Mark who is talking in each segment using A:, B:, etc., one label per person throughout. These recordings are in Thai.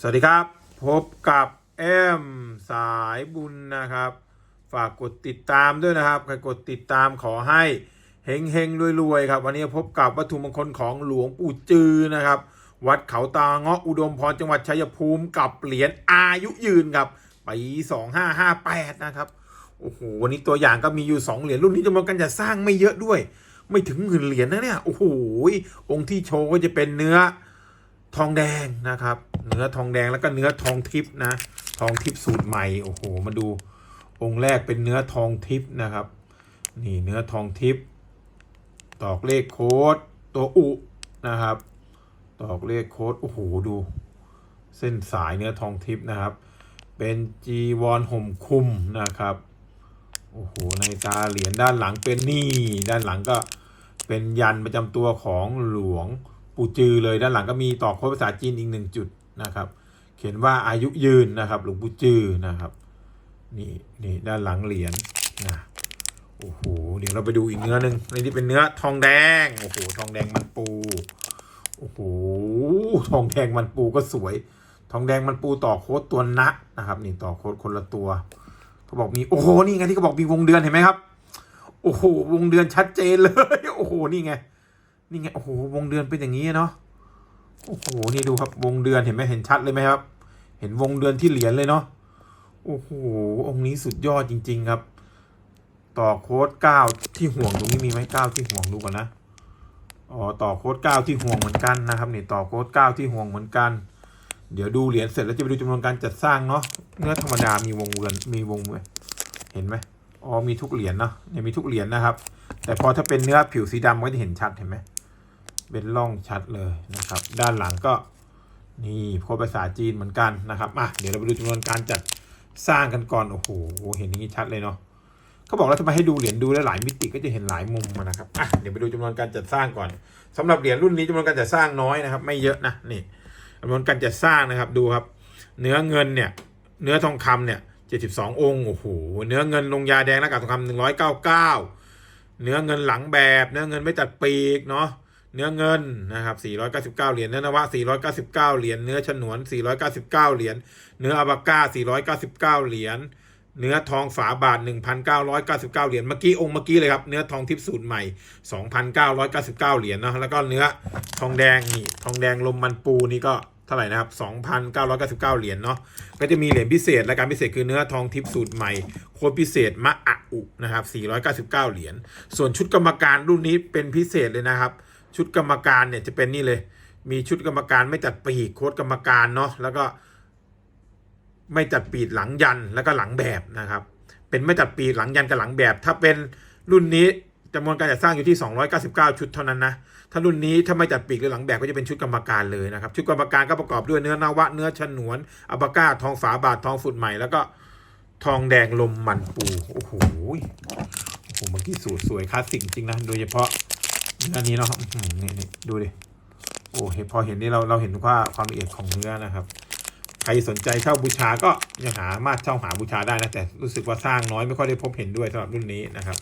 A: สวัสดีครับ พบกับเอ็มสายบุญนะครับ ฝากกดติดตามด้วยนะครับใครกดติดตามขอให้เฮงเฮงรวยๆครับ วันนี้พบกับวัตถุมงคลของหลวงปู่จือนะครับ วัดเขาตาเงาะอุดมพรจังหวัดชัยภูมิกับเหรียญอายุยืนครับปี2558นะครับโอ้โหวันนี้ตัวอย่างก็มีอยู่2เหรียญรุ่นนี้จำนวนการจะสร้างไม่เยอะด้วย ไม่ถึงหมื่นเหรียญนะเนี่ยโอ้โหองค์ที่โชว์ก็จะเป็นเนื้อทองแดงนะครับ เนื้อทองแดงแล้วก็เนื้อทองทิพนะ ทองทิพสูตรใหม่โอ้โหมาดูองค์แรกเป็นเนื้อทองทิพนะครับ นี่เนื้อทองทิพตอกเลขโค้ดตัวอุนะครับ ตอกเลขโค้ดโอ้โหดู เส้นสายเนื้อทองทิพนะครับ เป็นจีวรห่มคุมนะครับโอ้โหในตาเหรียญด้านหลังเป็นนี่ด้านหลังก็เป็นยันประจำตัวของหลวงปู่จือเลยด้านหลังก็มีต่อโค้ดภาษาจีนอีกหนึ่งจุด นะครับ เขียนว่าอายุยืนนะครับ หลวงปู่จือนะครับ นี่นี่ด้านหลังเหรียญนะโอ้โหเดี๋ยวเราไปดูอีกเนื้อหนึ่งในที่เป็นเนื้อทองแดงโอ้โหทองแดงมันปูโอ้โหทองแดงมันปูก็สวย ทองแดงมันปูต่อโค้ดตัวนะนะครับ นี่ต่อโค้ดคนละตัวเขาบอกมีโอ้โหนี่ไงที่เขาบอกมีวงเดือนเห็นไหมครับโอ้โหวงเดือนชัดเจนเลย โอ้โหนี่ไงนี่ไงโอ้โหวงเดือนเป็นอย่างนี้เนาะ โอ้โห นี่ดูครับวงเดือนเห็นไหมเห็นชัดเลยไหมครับ เห็นวงเดือนที่เหรียญเลยเนาะ โอ้โห องค์นี้สุดยอดจริง ๆครับ ต่อโค้ดเก้าที่ห่วงตรงนี้มีไหมเก้าที่ห่วงดูก่อนนะ อ๋อ ต่อโค้ดเก้าที่ห่วงเหมือนกันนะครับนี่ต่อโค้ดเก้าที่ห่วงเหมือนกัน เดี๋ยวดูเหรียญเสร็จแล้วจะไปดูจำนวนการจัดสร้างเนาะ เนื้อธรรมดามีวงเวียนมีวงเห็นไหมอ๋อ มีทุกเหรียญเนาะเนี่ยมีทุกเหรียญนะครับ แต่พอถ้าเป็นเนื้อผิวสีดำก็จะเห็นชัดเห็นไหม เป็นร่องชัดเลยนะครับ ด้านหลังก็นี่โค้ดภาษาจีนเหมือนกันนะครับอะเดี๋ยวเราไปดูจำนวนการจัดสร้างกันก่อนโอ้โหเห็นอย่างนี้ชัดเลยเนาะเขาบอกแล้วทำไมให้ดูเหรียญดูได้หลายมิติก็จะเห็นหลายมุมนะครับอะเดี๋ยวไปดูจำนวนการจัดสร้างก่อนสำหรับเหรียญรุ่นนี้จำนวนการจัดสร้างน้อยนะครับ ไม่เยอะนะนี่จำนวนการจัดสร้างนะครับดูครับ เนื้อเงินเนี่ยเนื้อทองคำเนี่ยเจ็ดสิบสององค์โอ้โหเนื้อเงินลงยาแดงและกาบทองคำหนึ่งร้อยเก้าเก้าเนื้อเงินหลังแบบ เนื้อเงินไม่ตัดปีกเนาะ เนื้อเงินนะครับ 499 เหรียญ เนื้อนวะ 499 เหรียญ เนื้อฉนวน 499 เหรียญ เนื้ออาบาก้า499 เหรียญ เนื้อทองฝาบาท 1,999 เหรียญ เมื่อกี้องค์เมื่อกี้เลยครับ เนื้อทองทิพย์สูตรใหม่ 2,999 เหรียญเนาะ แล้วก็เนื้อทองแดงนี่ ทองแดงลมมันปูนี่ก็เท่าไหร่นะครับ 2,999 เหรียญเนาะ ก็จะมีเหรียญพิเศษและการพิเศษคือเนื้อทองทิพย์สูตรใหม่โค้ดพิเศษมะอะอุนะครับ 499 เหรียญ ส่วนชุดกรรมการรุ่นนี้เป็นพิเศษเลยนะครับ ชุดกรรมการเนี่ยจะเป็นนี่เลย มีชุดกรรมการไม่จัดปีกโค้ดกรรมการเนาะแล้วก็ไม่จัดปีกหลังยันแล้วก็หลังแบบนะครับ เป็นไม่จัดปีกหลังยันกับหลังแบบ ถ้าเป็นรุ่นนี้จำนวนการจัดสร้างอยู่ที่ 299 ชุดเท่านั้นนะ ถ้ารุ่นนี้ถ้าไม่จัดปีกหรือหลังแบบก็จะเป็นชุดกรรมการเลยนะครับ ชุดกรรมการก็ประกอบด้วยเนื้อนาวะ เนื้อฉนวน อัปาก้า ทองฝาบาท ทองฝุ่นใหม่ แล้วก็ทองแดงลมมันปู โอ้โห โอ้โห เมื่อกี้สูตรสวยคลาสสิกจริงนะ โดยเฉพาะ อันนี้เนาะนี่นี่ดูดิ โอ้เห็นพอเห็นนี่เราเราเห็นว่าความละเอียดของเนื้อนะครับ ใครสนใจเช่าบูชาก็ยังหามารถเช่าหาบูชาได้นะ แต่รู้สึกว่าสร้างน้อยไม่ค่อยได้พบเห็นด้วยสำหรับรุ่นนี้นะครับ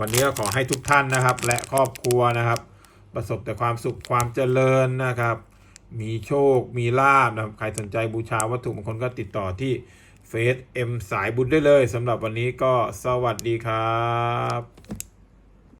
A: วันนี้ก็ขอให้ทุกท่านนะครับ และครอบครัวนะครับ ประสบแต่ความสุขความเจริญนะครับ มีโชคมีลาบนะครับ ใครสนใจบูชาวัตถุมงคลก็ติดต่อที่เฟซเอ็มสายบุญได้เลยสำหรับวันนี้ก็สวัสดีครับ